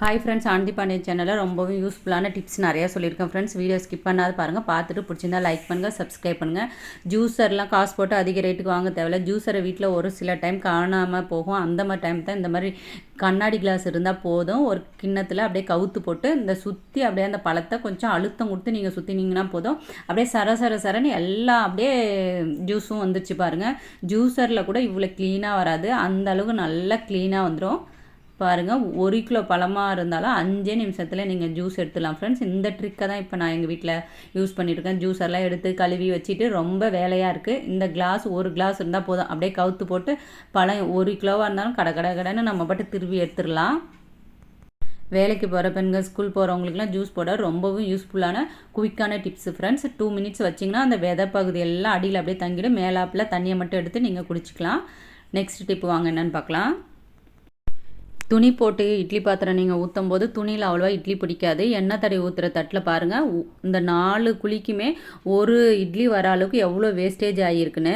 Hi friends Anandhi Pandian சேனலில் ரொம்பவும் யூஸ்ஃபுல்லான டிப்ஸ் நிறையா சொல்லியிருக்கேன் ஃப்ரெண்ட்ஸ் வீடியோ ஸ்கிப் பண்ணாத பாருங்கள் பார்த்துட்டு பிடிச்சிருந்தா லைக் பண்ணுங்கள் சப்ஸ்கிரைப் பண்ணுங்கள் ஜூஸர்லாம் காசு போட்டு அதிக ரேட்டுக்கு வாங்க தேவையில்ல. ஜூஸரை வீட்டில் ஒரு சில டைம் காணாமல் போகும். அந்த மாதிரி டைம் தான் இந்த மாதிரி கண்ணாடி கிளாஸ் இருந்தால் போதும். ஒரு கிண்ணத்தில் அப்படியே கவுத்து போட்டு இந்த சுற்றி அப்படியே அந்த பழத்தை கொஞ்சம் அழுத்தம் கொடுத்து நீங்கள் சுற்றினீங்கன்னா போதும். அப்படியே சர சர சரன்னு எல்லாம் அப்படியே ஜூஸும் வந்துச்சு பாருங்கள் ஜூஸரில் கூட இவ்வளோ க்ளீனாக வராது. அந்த அளவுக்கு நல்லா க்ளீனாக வந்துடும் பாருங்கள் ஒரு கிலோ பழமாக இருந்தாலும் அஞ்சே நிமிஷத்தில் நீங்கள் ஜூஸ் எடுத்துடலாம். ஃப்ரெண்ட்ஸ் இந்த ட்ரிக்கை தான் இப்போ நான் எங்கள் வீட்டில் யூஸ் பண்ணியிருக்கேன் ஜூஸ் எல்லாம் எடுத்து கழுவி வச்சுட்டு ரொம்ப வேலையாக இருக்குது இந்த கிளாஸ் ஒரு கிளாஸ் இருந்தால் போதும். அப்படியே கவுத்து போட்டு பழம் ஒரு கிலோவாக இருந்தாலும் கடை கடை கடைன்னு நம்ம பாட்டு திருவி எடுத்துடலாம். வேலைக்கு போகிற பெண்கள் ஸ்கூல் போகிறவங்களுக்குலாம் ஜூஸ் போட ரொம்பவும் யூஸ்ஃபுல்லான குயிக்கான டிப்ஸ் ஃப்ரெண்ட்ஸ் டூ மினிட்ஸ் வச்சிங்கன்னா அந்த விதை பகுதி எல்லாம் அடியில் அப்படியே தங்கிடும். மேலாப்பில் தண்ணியை மட்டும் எடுத்து நீங்கள் குடிச்சிக்கலாம். நெக்ஸ்ட் டிப் வாங்க என்னென்னு பார்க்கலாம். துணி போட்டு இட்லி பாத்திரம் நீங்கள் ஊற்றும் போது துணியில் அவ்வளோவா இட்லி பிடிக்காது. எண்ணெய் தடவி ஊற்றுற தட்டில் பாருங்கள் இந்த நாலு குழிக்குமே ஒரு இட்லி வர அளவுக்கு எவ்வளோ வேஸ்டேஜ் ஆகியிருக்குன்னு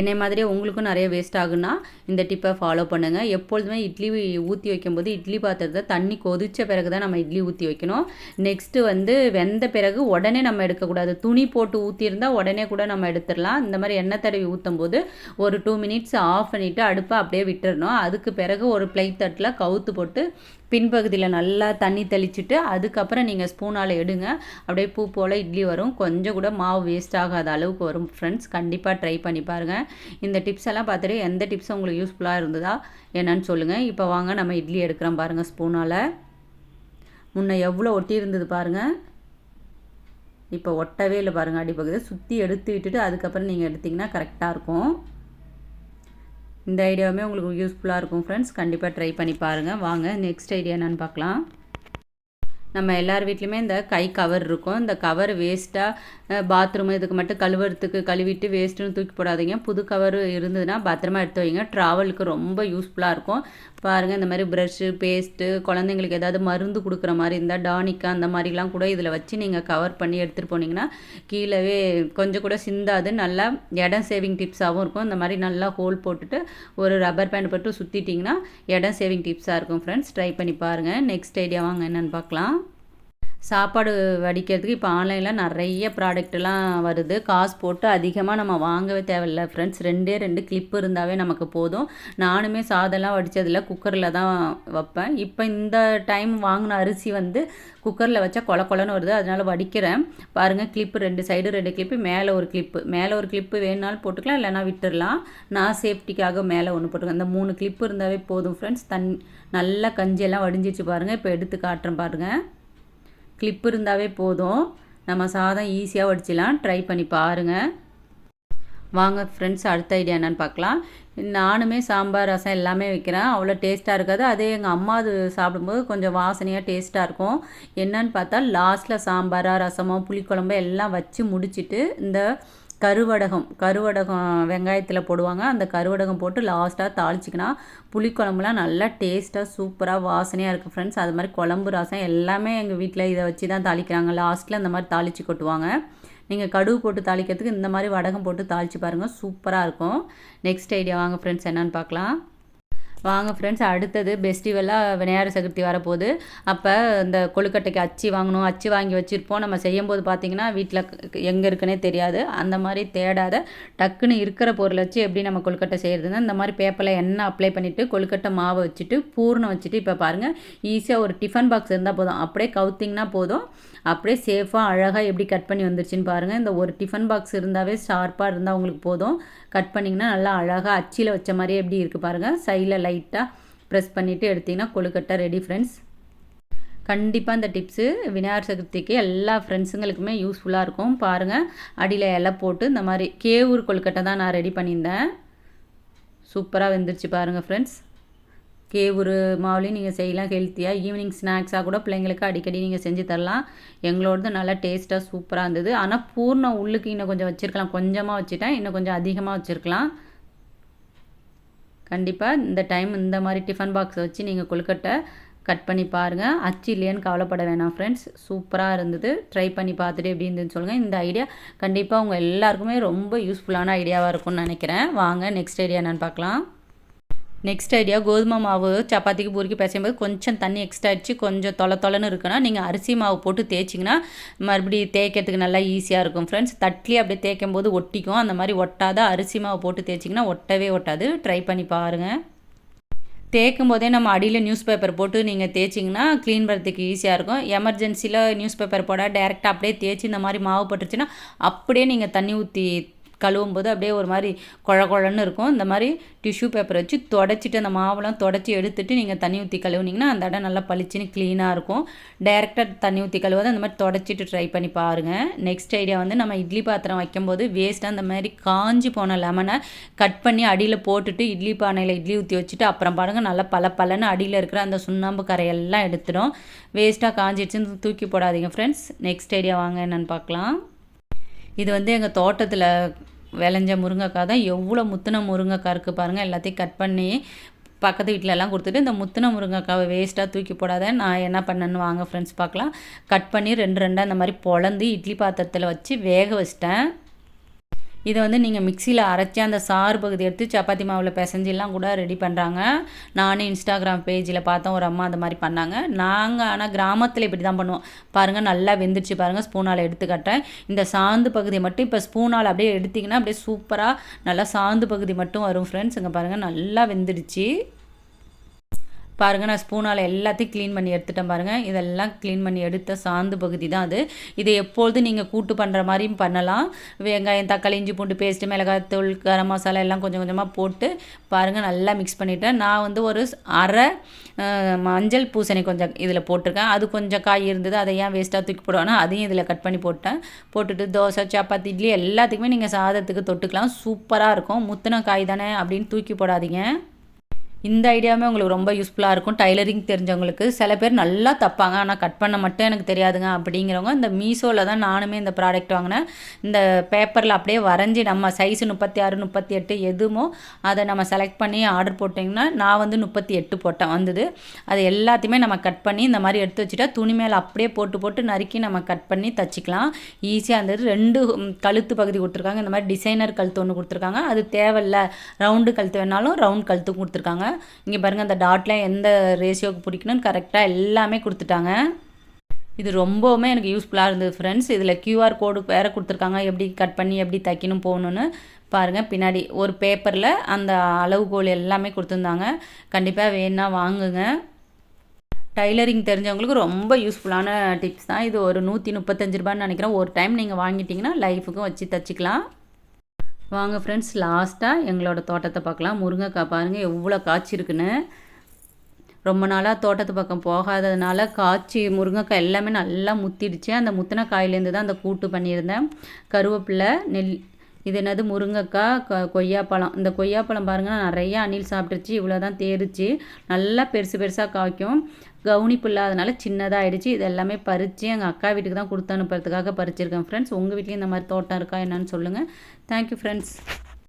என்னை மாதிரியே உங்களுக்கும் நிறைய வேஸ்ட் ஆகுனா இந்த டிப்பை ஃபாலோ பண்ணுங்கள் எப்பொழுதுமே இட்லி ஊற்றி வைக்கும்போது இட்லி பாத்திரத்தை தண்ணி கொதித்த பிறகு தான் நம்ம இட்லி ஊற்றி வைக்கணும். நெக்ஸ்ட்டு வந்து வெந்த பிறகு உடனே நம்ம எடுக்கக்கூடாது. துணி போட்டு ஊற்றியிருந்தால் உடனே கூட நம்ம எடுத்துடலாம். இந்த மாதிரி எண்ணெய் தடவி ஊற்றும் போது ஒரு டூ மினிட்ஸ் ஆஃப் பண்ணிவிட்டு அடுப்பை அப்படியே விட்டுறணும். அதுக்கு பிறகு ஒரு பிளேட் தட்டில் கவுத்து போட்டு பின்பகுதியில் நல்லா தண்ணி தெளிச்சுட்டு அதுக்கப்புறம் நீங்கள் ஸ்பூனால் எடுங்க. அப்படியே பூ போல் இட்லி வரும். கொஞ்சம் கூட மாவு வேஸ்ட் ஆகாத அளவுக்கு வரும் ஃப்ரெண்ட்ஸ் கண்டிப்பாக ட்ரை பண்ணி பாருங்கள் இந்த டிப்ஸ் எல்லாம் பார்த்துட்டு எந்த டிப்ஸ் உங்களுக்கு யூஸ்ஃபுல்லாக இருந்ததா என்னன்னு சொல்லுங்கள் இப்போ வாங்க நம்ம இட்லி எடுக்கிறோம் பாருங்கள் ஸ்பூனால். முன்ன எவ்வளோ ஒட்டியிருந்தது பாருங்கள் இப்போ ஒட்டவே இல்லை பாருங்கள் அடிப்பகுதியை சுற்றி எடுத்து விட்டுட்டு அதுக்கப்புறம் நீங்கள் எடுத்திங்கன்னா கரெக்டாக இருக்கும். இந்த ஐடியாவுமே உங்களுக்கு யூஸ்ஃபுல்லாக இருக்கும் ஃப்ரெண்ட்ஸ் கண்டிப்பாக ட்ரை பண்ணி பாருங்கள் வாங்க நெக்ஸ்ட் ஐடியா என்னென்னு பார்க்கலாம். நம்ம எல்லார் வீட்லேயுமே இந்த கை கவர் இருக்கும். இந்த கவர் வேஸ்ட்டாக பாத்ரூம் இதுக்கு மட்டும் கழுவுறதுக்கு கழுவிட்டு வேஸ்ட்டுன்னு தூக்கி போடாதீங்க. புது கவர் இருந்ததுன்னா பத்திரமா எடுத்து வைங்க. ட்ராவலுக்கு ரொம்ப யூஸ்ஃபுல்லாக இருக்கும். பாருங்கள் இந்த மாதிரி ப்ரஷ்ஷு பேஸ்ட்டு குழந்தைங்களுக்கு ஏதாவது மருந்து கொடுக்குற மாதிரி இருந்தால் டானிக்கா அந்த மாதிரிலாம் கூட இதில் வச்சு நீங்கள் கவர் பண்ணி எடுத்துகிட்டு போனீங்கன்னா கீழவே கொஞ்சம் கூட சிந்தாது. நல்லா இடம் சேவிங் டிப்ஸாகவும் இருக்கும். இந்த மாதிரி நல்லா ஹோல் போட்டுட்டு ஒரு ரப்பர் பேண்ட் போட்டு சுற்றிட்டிங்கன்னா இடம் சேவிங் டிப்ஸாக இருக்கும் ஃப்ரெண்ட்ஸ் ட்ரை பண்ணி பாருங்கள் நெக்ஸ்ட் ஐடியா வாங்க என்னென்னு பார்க்கலாம். சாப்பாடு வடிக்கிறதுக்கு இப்போ ஆன்லைனில் நிறைய ப்ராடக்ட்லாம் வருது. காசு போட்டு அதிகமாக நம்ம வாங்கவே தேவையில்ல ஃப்ரெண்ட்ஸ் ரெண்டே ரெண்டு கிளிப்பு இருந்தாவே நமக்கு போதும். நானுமே சாதம்லாம் வடித்ததில் குக்கரில் தான் வைப்பேன். இப்போ இந்த டைம் வாங்கின அரிசி வந்து குக்கரில் வச்சா கொல கொலன்னு வருது. அதனால் வடிக்கிறேன். பாருங்கள் கிளிப்பு ரெண்டு சைடு ரெண்டு கிளிப்பு மேலே ஒரு கிளிப்பு மேலே ஒரு கிளிப்பு வேணுனாலும் போட்டுக்கலாம் இல்லைனா விட்டுடலாம். நான் சேஃப்டிக்காக மேலே ஒன்று போட்டுக்கேன் அந்த மூணு கிளிப்பு இருந்தாவே போதும் ஃப்ரெண்ட்ஸ் தன் நல்லா கஞ்சியெல்லாம் வடிஞ்சிச்சு பாருங்கள் இப்போ எடுத்து காட்டுறேன் பாருங்கள் கிளிப் இருந்தாவே போதும். நம்ம சாதம் ஈஸியாக வடிச்சிடலாம் ட்ரை பண்ணி பாருங்கள் வாங்க ஃப்ரெண்ட்ஸ் அடுத்த ஐடியா என்னென்னு பார்க்கலாம். நானுமே சாம்பார் ரசம் எல்லாமே வைக்கிறேன். அவ்வளோ டேஸ்ட்டாக இருக்காது. அதே எங்கள் அம்மா அது சாப்பிடும்போது கொஞ்சம் வாசனையாக டேஸ்ட்டாக இருக்கும். என்னன்னு பார்த்தா லாஸ்ட்டில் சாம்பாராக ரசமோ புளிக்குழம்பு எல்லாம் வச்சு முடிச்சுட்டு இந்த கருவடகம் கருவடகம் வெங்காயத்தில் போடுவாங்க. அந்த கருவடகம் போட்டு லாஸ்ட்டாக தாளிச்சிக்கினா புளிக்குழம்புலாம் நல்லா டேஸ்ட்டாக சூப்பராக வாசனையாக இருக்குது ஃப்ரெண்ட்ஸ் அது மாதிரி குழம்பு ரசம் எல்லாமே எங்கள் வீட்டில் இதை வச்சு தான் தாளிக்கிறாங்க. லாஸ்ட்டில் அந்த மாதிரி தாளித்து கொட்டுவாங்க. நீங்கள் கடுகு போட்டு தாளிக்கிறதுக்கு இந்த மாதிரி வடகம் போட்டு தாளித்து பாருங்கள் சூப்பராக இருக்கும். நெக்ஸ்ட் ஐடியா வாங்க ஃப்ரெண்ட்ஸ் என்னென்னு பார்க்கலாம். வாங்க ஃப்ரெண்ட்ஸ் அடுத்தது பெஸ்டிவலாக விநாயகர் சதுர்த்தி வரப்போகுது. அப்போ இந்த கொழுக்கட்டைக்கு அச்சு வாங்கணும் அச்சு வாங்கி வச்சுருப்போம். நம்ம செய்யும்போது பார்த்திங்கன்னா வீட்டில் எங்கே இருக்குன்னே தெரியாது. அந்த மாதிரி தேடாத டக்குன்னு இருக்கிற பொருளை வச்சு எப்படி நம்ம கொழுக்கட்டை செய்கிறதுன்னா இந்த மாதிரி பேப்பரில் எண்ணெய் அப்ளை பண்ணிவிட்டு கொழுக்கட்டை மாவை வச்சுட்டு பூர்ணம் வச்சுட்டு இப்போ பாருங்கள் ஈஸியாக ஒரு டிஃபன் பாக்ஸ் இருந்தால் போதும். அப்படியே கவுத்திங்கன்னா போதும். அப்படியே சேஃபாக அழகாக எப்படி கட் பண்ணி வந்துருச்சுன்னு பாருங்கள் இந்த ஒரு டிஃபன் பாக்ஸ் இருந்தாவே ஷார்ப்பாக இருந்தால் உங்களுக்கு போதும். கட் பண்ணிங்கன்னா நல்லா அழகாக அச்சியில் வச்ச மாதிரியே எப்படி இருக்குது பாருங்கள் சைடில் லைட்டாக ப்ரெஸ் பண்ணிவிட்டு எடுத்திங்கன்னா கொழுக்கட்டை ரெடி ஃப்ரெண்ட்ஸ் கண்டிப்பாக இந்த டிப்ஸு விநாயகர் சதுர்த்திக்கு எல்லா ஃப்ரெண்ட்ஸுங்களுக்குமே யூஸ்ஃபுல்லாக இருக்கும். பாருங்கள் அடியில் இலை போட்டு இந்த மாதிரி கேவூர் கொழுக்கட்டை தான் நான் ரெடி பண்ணியிருந்தேன். சூப்பராக வெந்துருச்சு பாருங்கள் ஃப்ரெண்ட்ஸ் கேவுரு மாவுலையும் நீங்கள் செய்யலாம். ஹெல்த்தியாக ஈவினிங் ஸ்நாக்ஸாக கூட பிள்ளைங்களுக்கு அடிக்கடி நீங்கள் செஞ்சு தரலாம். எங்களோடது நல்லா டேஸ்ட்டாக சூப்பராக இருந்தது. ஆனால் பூர்ணம் உள்ளுக்கு இன்னும் கொஞ்சம் வச்சுருக்கலாம். கொஞ்சமாக வச்சுட்டேன் இன்னும் கொஞ்சம் அதிகமாக வச்சுருக்கலாம். கண்டிப்பாக இந்த டைம் இந்த மாதிரி டிஃபன் பாக்ஸை வச்சு நீங்கள் கொழுக்கட்டை கட் பண்ணி பாருங்கள் அச்சு இல்லையான்னு கவலைப்பட வேணாம் ஃப்ரெண்ட்ஸ் சூப்பராக இருந்தது. ட்ரை பண்ணி பார்த்துட்டு எப்படி இருந்துன்னு சொல்லுங்கள் இந்த ஐடியா கண்டிப்பாக உங்கள் எல்லாருக்குமே ரொம்ப யூஸ்ஃபுல்லான ஐடியாவாக இருக்கும்னு நினைக்கிறேன். வாங்க நெக்ஸ்ட் ஐடியா என்னென்னு பார்க்கலாம். நெக்ஸ்ட் ஐடியா கோதுமை மாவு சப்பாத்திக்கு பூரிக்கு பிசையும்போது கொஞ்சம் தண்ணி எக்ஸ்ட்ரா ஆயிடுச்சு கொஞ்சம் தொலை தொலைன்னு இருக்குன்னா நீங்கள் அரிசி மாவு போட்டு தேய்ச்சிங்கன்னா மறுபடியும் தேய்க்கிறதுக்கு நல்லா ஈஸியாக இருக்கும் ஃப்ரெண்ட்ஸ் தட்லி அப்படியே தேய்க்கும் போது ஒட்டிக்கும். அந்த மாதிரி ஒட்டாத அரிசி மாவு போட்டு தேய்ச்சிங்கன்னா ஒட்டவே ஒட்டாது. ட்ரை பண்ணி பாருங்கள் தேய்க்கும் போதே நம்ம அடியில் நியூஸ் பேப்பர் போட்டு நீங்கள் தேய்ச்சிங்கன்னா க்ளீன் பண்ணுறதுக்கு ஈஸியாக இருக்கும். எமர்ஜென்சியில் நியூஸ் பேப்பர் போட டேரெக்டாக அப்படியே தேய்ச்சி இந்த மாதிரி மாவு பட்டுருச்சுன்னா அப்படியே நீங்கள் தண்ணி ஊற்றி கழுவும் போது அப்படியே ஒரு மாதிரி குழ குழன்னு இருக்கும். இந்த மாதிரி டிஷ்யூ பேப்பர் வச்சு தொடச்சிட்டு அந்த மாவெல்லாம் தொடச்சி எடுத்துட்டு நீங்கள் தண்ணி ஊற்றி கழுவுனீங்கன்னா அந்த இடம் நல்லா பளிச்சுன்னு க்ளீனாக இருக்கும். டேரெக்டாக தண்ணி ஊற்றி கழுவாத அந்த மாதிரி தொடச்சிட்டு ட்ரை பண்ணி பாருங்கள் நெக்ஸ்ட் ஐடியா வந்து நம்ம இட்லி பாத்திரம் வைக்கும்போது வேஸ்ட்டாக அந்த மாதிரி காஞ்சி போன லெமனை கட் பண்ணி அடியில் போட்டுட்டு இட்லி பானையில் இட்லி ஊற்றி வச்சுட்டு அப்புறம் பாருங்கள் நல்லா பல பலன்னு அடியில் இருக்கிற அந்த சுண்ணாம்பு கரையெல்லாம் எடுத்துடும். வேஸ்ட்டாக காஞ்சிடுச்சுன்னு தூக்கி போடாதீங்க ஃப்ரெண்ட்ஸ் நெக்ஸ்ட் ஐடியா வாங்க என்னென்னு பார்க்கலாம். இது வந்து எங்கள் தோட்டத்தில் விளைஞ்ச முருங்கைக்காய் தான். எவ்வளோ முத்தின முருங்கைக்காய் இருக்குது பாருங்கள் எல்லாத்தையும் கட் பண்ணி பக்கத்து வீட்டிலலாம் கொடுத்துட்டு இந்த முத்தின முருங்கைக்காவை வேஸ்ட்டாக தூக்கி போடாத நான் என்ன பண்ணேன்னு வாங்க ஃப்ரெண்ட்ஸ் பார்க்கலாம். கட் பண்ணி ரெண்டு ரெண்டாக இந்த மாதிரி பொழந்து இட்லி பாத்திரத்தில் வச்சு வேக வச்சிட்டேன். இதை வந்து நீங்கள் மிக்சியில் அரைச்சி அந்த சாறு பகுதி எடுத்து சப்பாத்தி மாவில் பிசைஞ்செல்லாம் கூட ரெடி பண்ணுறாங்க நானும் இன்ஸ்டாகிராம் பேஜில் பார்த்தோம் ஒரு அம்மா அந்த மாதிரி பண்ணாங்க. நாங்கள் ஆனால் கிராமத்தில் இப்படி தான் பண்ணுவோம். பாருங்கள் நல்லா வெந்துருச்சு பாருங்கள் ஸ்பூனால் எடுத்துக்கட்டேன் இந்த சாந்து பகுதி மட்டும் இப்போ ஸ்பூனால் அப்படியே எடுத்திங்கன்னா அப்படியே சூப்பராக நல்லா சாந்து பகுதி மட்டும் வரும் ஃப்ரெண்ட்ஸ் இங்கே பாருங்கள் நல்லா வெந்துடுச்சு. பாருங்கள் நான் ஸ்பூனால் எல்லாத்தையும் க்ளீன் பண்ணி எடுத்துட்டேன் பாருங்கள் இதெல்லாம் க்ளீன் பண்ணி எடுத்த சாந்து பகுதி தான் அது. இதை எப்பொழுது நீங்கள் கூட்டு பண்ணுற மாதிரியும் பண்ணலாம். வெங்காயம் தக்காளி இஞ்சி பூண்டு பேஸ்ட்டு மிளகாத்தூள் கரம் மசாலா எல்லாம் கொஞ்சம் கொஞ்சமாக போட்டு பாருங்கள் நல்லா மிக்ஸ் பண்ணிவிட்டேன் நான் வந்து ஒரு அரை மஞ்சள் பூசணி கொஞ்சம் இதில் போட்டிருக்கேன். அது கொஞ்சம் காய் இருந்தது அதை ஏன் வேஸ்ட்டாக தூக்கி போடுவேன்னா அதையும் இதில் கட் பண்ணி போட்டேன். போட்டுட்டு தோசை சப்பாத்தி இட்லி எல்லாத்துக்குமே நீங்கள் சாதத்துக்கு தொட்டுக்கலாம். சூப்பராக இருக்கும். முத்தின காய் தானே அப்படின்னு தூக்கி போடாதீங்க. இந்த ஐடியாவுமே உங்களுக்கு ரொம்ப யூஸ்ஃபுல்லாக இருக்கும். டைலரிங் தெரிஞ்சவங்களுக்கு சில பேர் நல்லா தப்பாங்க. ஆனால் கட் பண்ண மட்டும் எனக்கு தெரியாதுங்க அப்படிங்கிறவங்க இந்த மீஷோவில் தான் நானுமே இந்த ப்ராடக்ட் வாங்கினேன். இந்த பேப்பரில் அப்படியே வரைஞ்சி நம்ம சைஸு முப்பத்தி ஆறு முப்பத்தி எட்டு எதுமோ அதை நம்ம செலக்ட் பண்ணி ஆர்டர் போட்டிங்கன்னா நான் வந்து முப்பத்தி எட்டு போட்டேன். வந்தது. அது எல்லாத்தையுமே நம்ம கட் பண்ணி இந்த மாதிரி எடுத்து வச்சுட்டா துணி மேலே அப்படியே போட்டு போட்டு நறுக்கி நம்ம கட் பண்ணி தச்சுக்கலாம். ஈஸியாக இருந்தது. ரெண்டு கழுத்து பகுதி கொடுத்துருக்காங்க. இந்த மாதிரி டிசைனர் கழுத்து ஒன்று கொடுத்துருக்காங்க. அது தேவையில்ல. ரவுண்டு கழுத்து வேணாலும் ரவுண்ட் கழுத்து கொடுத்துருக்காங்க. இங்கே பாருங்கள் அந்த டாட்டில் எந்த ரேஷியோக்கு பிடிக்கணும்னு கரெக்டாக எல்லாமே கொடுத்துட்டாங்க. இது ரொம்பவுமே எனக்கு யூஸ்ஃபுல்லாக இருந்தது ஃப்ரெண்ட்ஸ் இதில் கியூஆர் கோடு வேறு கொடுத்துருக்காங்க. எப்படி கட் பண்ணி எப்படி தைக்கணும் போகணுன்னு பாருங்கள் பின்னாடி ஒரு பேப்பரில் அந்த அளவுகோல் எல்லாமே கொடுத்துருந்தாங்க. கண்டிப்பாக வேணா வாங்குங்க. டைலரிங் தெரிஞ்சவங்களுக்கு ரொம்ப யூஸ்ஃபுல்லான டிப்ஸ் தான். இது ஒரு நூற்றி முப்பத்தஞ்சு ரூபான்னு நினைக்கிறேன். ஒரு டைம் நீங்கள் வாங்கிட்டிங்கன்னா லைஃபுக்கும் வச்சு தச்சுக்கலாம். வாங்க ஃப்ரெண்ட்ஸ் லாஸ்ட்டாக எங்களோட தோட்டத்தை பார்க்கலாம். முருங்கைக்காய் பாருங்கள் எவ்வளோ காய்ச்சி இருக்குன்னு. ரொம்ப நாளாக தோட்டத்து பக்கம் போகாததுனால காய்ச்சி முருங்கைக்காய் எல்லாமே நல்லா முத்திடுச்சு. அந்த முத்தின காயிலேருந்து தான் அந்த கூட்டு பண்ணியிருந்தேன். கருவேப்பிலை நெல் இது என்னது? முருங்கைக்காய் கொய்யாப்பழம். இந்த கொய்யாப்பழம் பாருங்கள் நிறையா அணில் சாப்பிட்டுருச்சு. இவ்வளோ தான் தேரிச்சு. நல்லா பெருசு பெருசாக காய்க்கும். கவுனிப்பு இல்லாதனால சின்னதாக ஆகிடுச்சு இது எல்லாமே பறித்து எங்கள் அக்கா வீட்டுக்கு தான் கொடுத்து அனுப்புறதுக்காக பறிச்சிருக்கேன் ஃப்ரெண்ட்ஸ் உங்கள் வீட்லேயும் இந்த மாதிரி தோட்டம் இருக்கா என்னன்னு சொல்லுங்கள் தேங்க்யூ ஃப்ரெண்ட்ஸ்